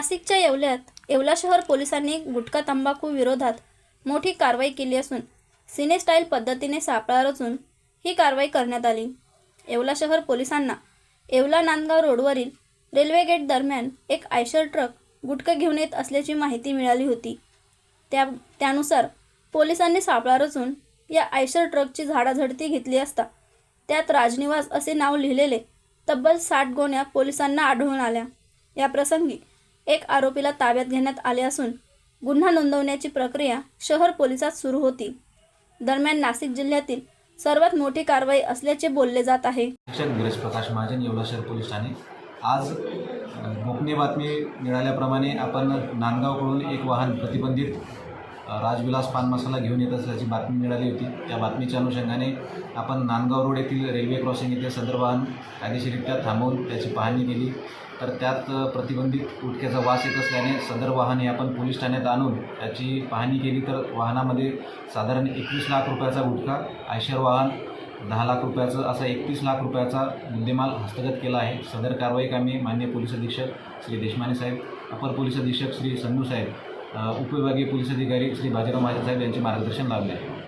नाशिकच्या येवल्यात येवला शहर पोलिसांनी गुटखा तंबाखू विरोधात मोठी कारवाई केली असून सिनेस्टाईल पद्धतीने सापळा रचून ही कारवाई करण्यात आली. येवला शहर पोलिसांना येवला नांदगाव रोडवरील रेल्वे गेट दरम्यान एक आयशर ट्रक गुटखा घेऊन येत असल्याची माहिती मिळाली होती. त्या त्यानुसार पोलिसांनी सापळा रचून या आयशर ट्रकची झाडाझडती घेतली असता त्यात राजनिवास असे नाव लिहिलेले तब्बल साठ गोण्या पोलिसांना आढळून आल्या. या प्रसंगी एक आरोपीला ताब्यात घेण्यात आले असून गुन्हा नोंदवण्याची प्रक्रिया शहर पोलिसात सुरू होती. दरम्यान नाशिक जिल्ह्यातील सर्वात मोठी कारवाई असल्याचे बोलले जात आहे. गिरीश प्रकाश महाजन येवला शहर पोलीस ठाणे. आज गोपनीय बातमी मिळाल्याप्रमाणे आपण नांदगावकडून एक वाहन प्रतिबंधित राजविलास पान मसाला घेऊन येत असल्याची बातमी मिळाली होती. त्या बातमीच्या अनुषंगाने आपण नांदगाव रोड येथील रेल्वे क्रॉसिंग येथे सदर वाहन कायदेशीररित्या थांबवून त्याची पाहणी केली. तर त्यात प्रतिबंधित गुटख्याचा वास येत असल्याने सदर वाहन हे आपण पोलीस ठाण्यात आणून त्याची पाहणी केली. तर वाहनामध्ये साधारण एकवीस लाख रुपयाचा गुटखा आयशर वाहन दहा लाख रुपयाचं असा एकतीस लाख रुपयाचा मुद्देमाल हस्तगत केला आहे. सदर कारवाई कामी मान्य पोलीस अधीक्षक श्री देशमाने साहेब अपर पोलीस अधीक्षक श्री संधू साहेब उपविभागीय पोलीस अधिकारी श्री बाजीराव महाजन साहेब यांचे मार्गदर्शन लाभले. आहे